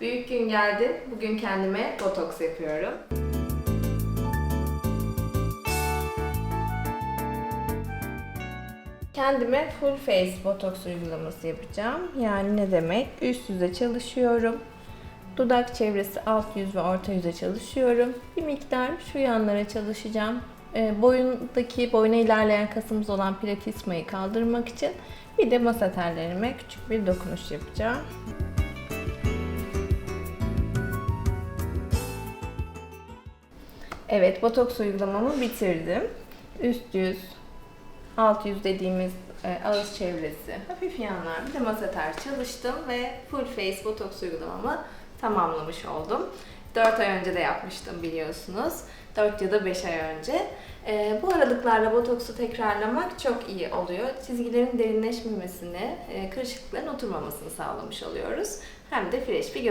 Büyük gün geldi. Bugün kendime botoks yapıyorum. Kendime full face botoks uygulaması yapacağım. Yani ne demek? Üst yüze çalışıyorum. Dudak çevresi, alt yüz ve orta yüze çalışıyorum. Bir miktar şu yanlara çalışacağım. E, boyundaki, boyuna ilerleyen kasımız olan platismayı kaldırmak için bir de masa tellerime küçük bir dokunuş yapacağım. Evet, botoks uygulamamı bitirdim. Üst yüz, alt yüz dediğimiz e, ağız çevresi, hafif yanlar, bir de maseter çalıştım ve full face botoks uygulamamı tamamlamış oldum. 4 ay önce de yapmıştım biliyorsunuz. 4 ya da 5 ay önce. E, bu aralıklarla botoksu tekrarlamak çok iyi oluyor. Çizgilerin derinleşmemesini, e, kırışıklıkların oturmamasını sağlamış oluyoruz. Hem de fresh bir